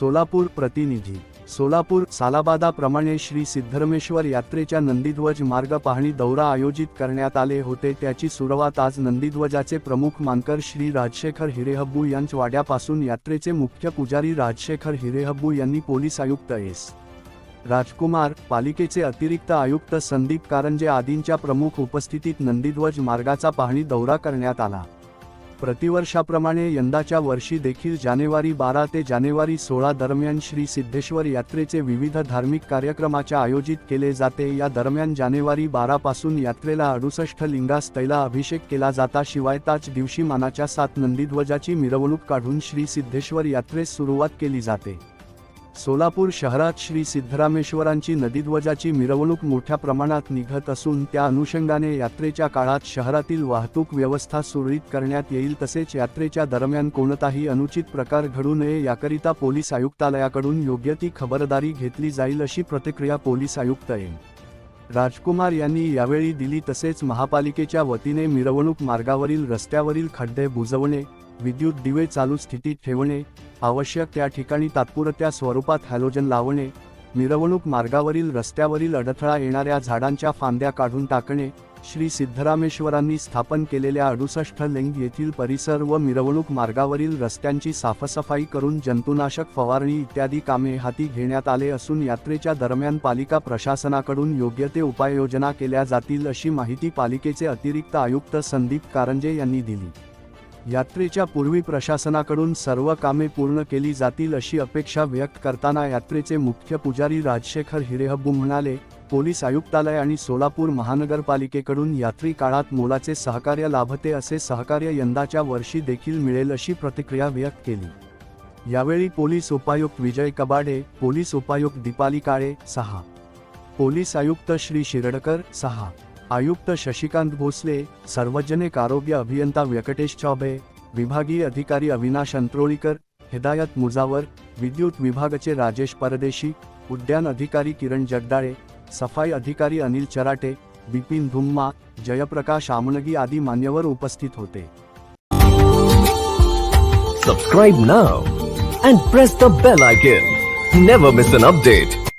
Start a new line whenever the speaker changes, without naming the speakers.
सोलापूर प्रतिनिधी सोलापूर सालाबादाप्रमाणे श्री सिद्धरमेश्वर यात्रेच्या नंदीध्वज मार्ग पाहणी दौरा आयोजित करण्यात आले होते. त्याची सुरुवात आज नंदीध्वजाचे प्रमुख मानकर श्री राजशेखर हिरेहब्बू यांच्या वाड्यापासून यात्रेचे मुख्य पुजारी राजशेखर हिरेहब्बू यांनी पोलीस आयुक्त एस. राजकुमार पालिकेचे अतिरिक्त आयुक्त संदीप कारंजे आदींच्या प्रमुख उपस्थितीत नंदीध्वज मार्गाचा पाहणी दौरा करण्यात आला. प्रतिवर्षाप्रमाणे यंदाच्या वर्षी देखील जानेवारी बारा ते जानेवारी सोळा दरम्यान श्री सिद्धेश्वर यात्रेचे विविध धार्मिक कार्यक्रमाच्या आयोजित केले जाते. या दरम्यान जानेवारी बारापासून यात्रेला अडुसष्ट लिंगास तैला अभिषेक केला जाता. शिवाय त्याच दिवशी मानाच्या सात नंदीध्वजाची मिरवणूक काढून श्री सिद्धेश्वर यात्रेस सुरुवात केली जाते. सोलापूर शहरात श्री सिद्धरामेश्वरांची नदीध्वजाची मिरवणूक मोठ्या प्रमाणात निघत असून त्या अनुषंगाने यात्रेच्या काळात शहरातील वाहतूक व्यवस्था सुरळीत करण्यात येईल तसेच यात्रेच्या दरम्यान कोणताही अनुचित प्रकार घडू नये याकरिता पोलीस आयुक्तालयाकडून योग्य ती खबरदारी घेतली जाईल अशी प्रतिक्रिया पोलीस आयुक्त एम राजकुमार यांनी यावेळी दिली. तसेच महापालिकेच्या वतीने मिरवणूक मार्गावरील रस्त्यावरील खड्डे बुजवणे विद्युत दिवे चालू स्थितीत ठेवणे आवश्यक त्या ठिकाणी तात्पुरत्या स्वरूपात हॅलोजन लावणे मिरवणूक मार्गावरील रस्त्यावरील अडथळा येणाऱ्या झाडांच्या फांद्या काढून टाकणे श्री सिद्धरामेश्वरांनी स्थापन केलेल्या अडुसष्ट लिंग येथील परिसर व मिरवणूक मार्गावरील रस्त्यांची साफसफाई करून जंतुनाशक फवारणी इत्यादी कामे हाती घेण्यात आले असून यात्रेच्या दरम्यान पालिका प्रशासनाकडून योग्य ते उपाययोजना केल्या जातील अशी माहिती पालिकेचे अतिरिक्त आयुक्त संदीप कारंजे यांनी दिली. यात्रेच्या पूर्वी प्रशासनाकडून सर्व कामे पूर्ण केली जातील अशी अपेक्षा व्यक्त करताना यात्रेचे मुख्य पुजारी राजशेखर हिरेहब्बू म्हणाले पोलीस आयुक्तालय आणि सोलापूर महानगरपालिकेकडून यात्री काळात मोलाचे सहकार्य लाभते असे सहकार्य यंदाच्या वर्षी देखील मिळेल अशी प्रतिक्रिया व्यक्त केली. यावेळी पोलीस उपायुक्त विजय कबाडे पोलीस उपायुक्त दीपाली काळे सहा पोलीस आयुक्त श्री शिरडकर सहा आयुक्त शशिकांत भोसले सार्वजनिक आरोग्य अभियंता व्यंकटेश चौबे विभागीय अधिकारी अविनाश अंत्रोळीकर हिदायत मुजावर विद्युत विभागाचे राजेश परदेशी उद्यान अधिकारी किरण जगदाळे सफाई अधिकारी अनिल चराटे बिपिन धुम्मा जयप्रकाश आमणगी आदी मान्यवर उपस्थित होते.
Subscribe now and press the bell icon never miss an update